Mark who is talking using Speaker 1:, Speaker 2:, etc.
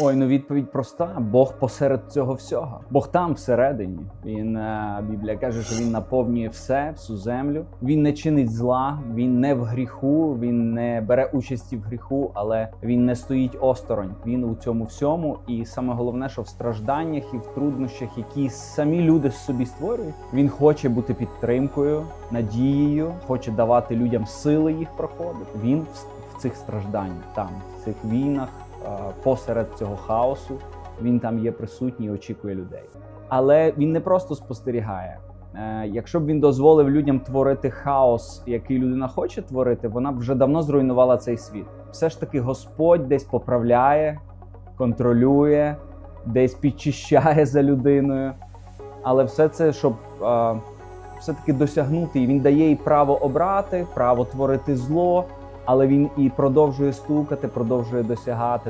Speaker 1: Ой, ну відповідь проста. Бог посеред цього всього. Бог там всередині. Він е, Біблія каже, що він наповнює все, всю землю. Він не чинить зла, він не в гріху, він не бере участі в гріху, але він не стоїть осторонь. Він у цьому всьому. І саме головне, що в стражданнях і в труднощах, які самі люди собі створюють, він хоче бути підтримкою, надією, хоче давати людям сили їх проходити. Він в, цих стражданнях, там, в цих війнах посеред цього хаосу. Він там є присутній і очікує людей. Але він не просто спостерігає. Е, Якщо б він дозволив людям творити хаос, який людина хоче творити, вона б вже давно зруйнувала цей світ. Все ж таки, Господь десь поправляє, контролює, десь підчищає за людиною. Але все це, щоб е, все-таки досягнути, і він дає їй право обрати, право творити зло, але він і продовжує стукати, продовжує досягати.